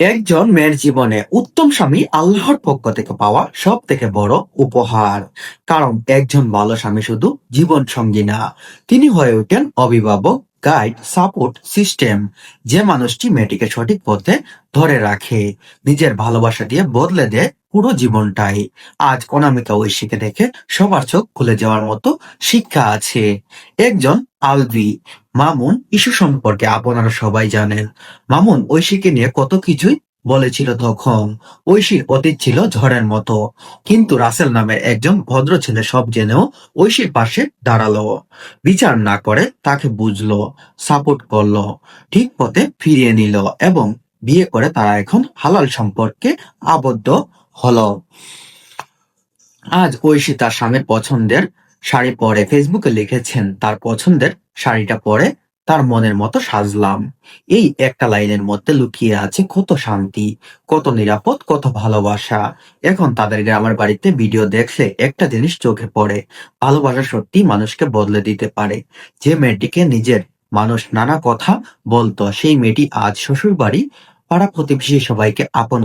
একজন মেয়ের জীবনে উত্তম স্বামী আল্লাহর পক্ষ থেকে পাওয়া সব থেকে বড় উপহার। কারণ একজন ভালো স্বামী শুধু জীবন সঙ্গী না, তিনি হয়ে ওঠেন অভিভাবক, গাইড, সাপোর্ট সিস্টেম। যে মানুষটি মেয়েটিকে সঠিক পথে ধরে রাখে, নিজের ভালোবাসা দিয়ে বদলে দেয় পুরো জীবনটাই আজ অনামিকা ঐশীকে দেখে সবার চোখ খুলে যাওয়ার মতো শিক্ষা আছে। একজন আলভি মামুন ইস্যু সম্পর্কে আপনারা সবাই জানেন। মামুন ঐশীকে নিয়ে কত কিছুই বলেছিল তখন। ঐশীর অতীত ছিল ঝড়ের মতো, কিন্তু রাসেল নামের একজন ভদ্র ছেলে সব জেনেও ঐশীর পাশে দাঁড়াল। বিচার না করে তাকে বুঝলো, সাপোর্ট করল, ঠিক পথে ফিরিয়ে নিল এবং বিয়ে করে তারা এখন হালাল সম্পর্কে আবদ্ধ হলো, আজ ঐশী তার স্বামীর পছন্দের শাড়ি পরে ফেসবুকে লিখেছেন, তার পছন্দের শাড়িটা পরে তার মনের মতো সাজলাম। এই একটা লাইনের মধ্যে লুকিয়ে আছে কত শান্তি, কত নিরাপদ, কত ভালোবাসা। এখন তাদের গ্রামের বাড়িতে ভিডিও দেখলে একটা জিনিস চোখে পড়ে, ভালোবাসা সত্যি মানুষকে বদলে দিতে পারে। যে মেয়েটিকে নিজের মানুষ নানা কথা বলতো, সেই মেয়েটি আজ শ্বশুর বাড়ি পাড়া প্রতিবেশী সবাইকে আপন